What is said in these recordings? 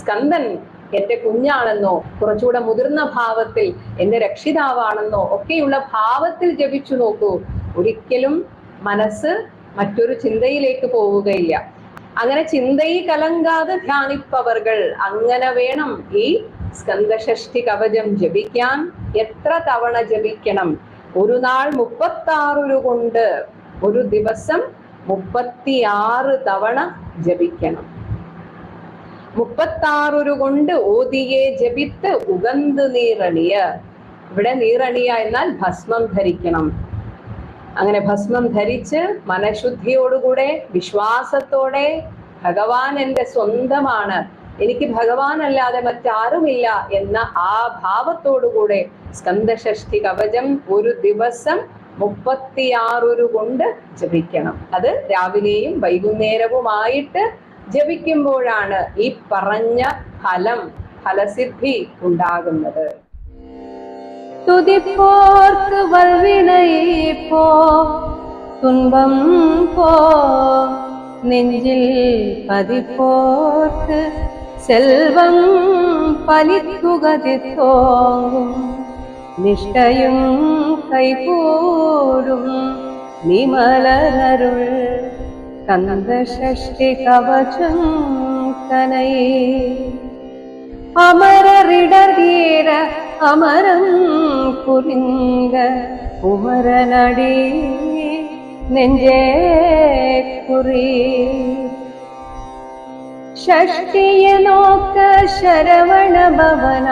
സ്കന്ദൻ എന്റെ കുഞ്ഞാണെന്നോ കുറച്ചുകൂടെ മുതിർന്ന ഭാവത്തിൽ എന്റെ രക്ഷിതാവാണെന്നോ ഒക്കെയുള്ള ഭാവത്തിൽ ജപിച്ചു നോക്കൂ. ഒരിക്കലും മനസ്സ് മറ്റൊരു ചിന്തയിലേക്ക് പോവുകയില്ല. അങ്ങനെ ചിന്തയിൽ കലങ്കാതെ ധ്യാനിപ്പവർകൾ അങ്ങനെ വേണം ഈ സ്കന്ധഷ്ടി കവചം ജപിക്കാൻ. എത്ര തവണ ജപിക്കണം? ഒരു നാൾ മുപ്പത്താറു കൊണ്ട് ഒരു ദിവസം മുപ്പത്തിയാറ് തവണ ജപിക്കണം. മുപ്പത്താറു കൊണ്ട് ഓതിയെ ജപിത്ത് ഉഗന്ത് നീറണിയ. ഇവിടെ നീറണിയ എന്നാൽ ഭസ്മം ധരിക്കണം. അങ്ങനെ ഭസ്മം ധരിച്ച് മനഃശുദ്ധിയോടുകൂടെ വിശ്വാസത്തോടെ ഭഗവാൻ എന്റെ സ്വന്തമാണ്. എനിക്ക് ഭഗവാൻ അല്ലാതെ മറ്റാരുമില്ല എന്ന ആ ഭാവത്തോടുകൂടെ സ്കന്ധഷഷ്ടി കവചം ഒരു ദിവസം മുപ്പത്തിയാറു കൊണ്ട് ജപിക്കണം. അത് രാവിലെയും വൈകുന്നേരവുമായിട്ട് ജപിക്കുമ്പോഴാണ് ഈ പറഞ്ഞ ഫലം ഫലസിദ്ധി ഉണ്ടാകുന്നത് துதிப்போர்க்கு வல்வினை போ துன்பம் போ நெஞ்சில் பதிப்போர்க்கு செல்வம் பலித்துகதித்தோங்கும் நிஷ்டையும் கைகூடும் நிமலரருள் കന്ദഷ്ടി കവചം കനയേ അമരറിടീര അമരം കുറിങ്ക കുമരനടി നെഞ്ചേ കുറി. ഷഷ്ടിയ നോക്ക ശരവണ ഭവന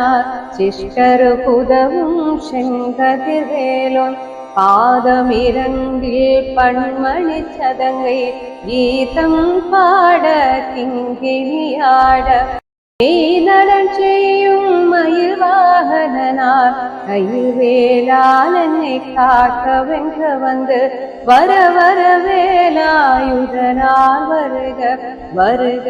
ശിഷ്ടരു കുതവും ശങ്കതിവേലൊൻ புதவும் செங்கதிர்வேலோன் பண்மணி சதங்கை கீதம் பாட கிங்கினியாட நீநலன் செய்யும் மயில் வாகனார் கையில் வேளால் காக்க வென்று வந்து வர வர வேலாயுதனால் வருக வருக